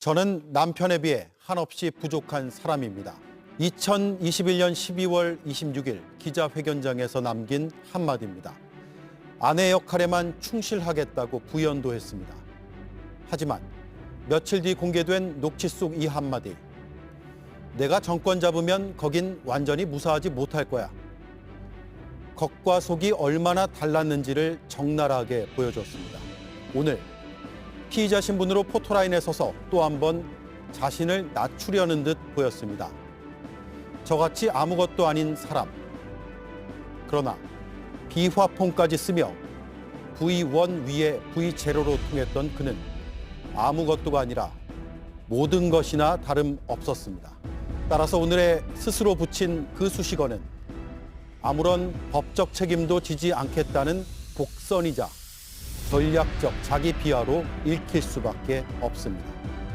저는 남편에 비해 한없이 부족한 사람입니다. 2021년 12월 26일 기자회견장에서 남긴 한마디입니다. 아내 역할에만 충실하겠다고 부연도 했습니다. 하지만 며칠 뒤 공개된 녹취 속 이 한마디. 내가 정권 잡으면 거긴 완전히 무사하지 못할 거야. 겉과 속이 얼마나 달랐는지를 적나라하게 보여줬습니다. 오늘 피의자 신분으로 포토라인에 서서 또 한 번 자신을 낮추려는 듯 보였습니다. 저같이 아무것도 아닌 사람. 그러나 비화폰까지 쓰며 V1 위에 V0로 통했던 그는 아무것도가 아니라 모든 것이나 다름 없었습니다. 따라서 오늘의 스스로 붙인 그 수식어는 아무런 법적 책임도 지지 않겠다는 곡선이자 전략적 자기 비하로 읽힐 수밖에 없습니다.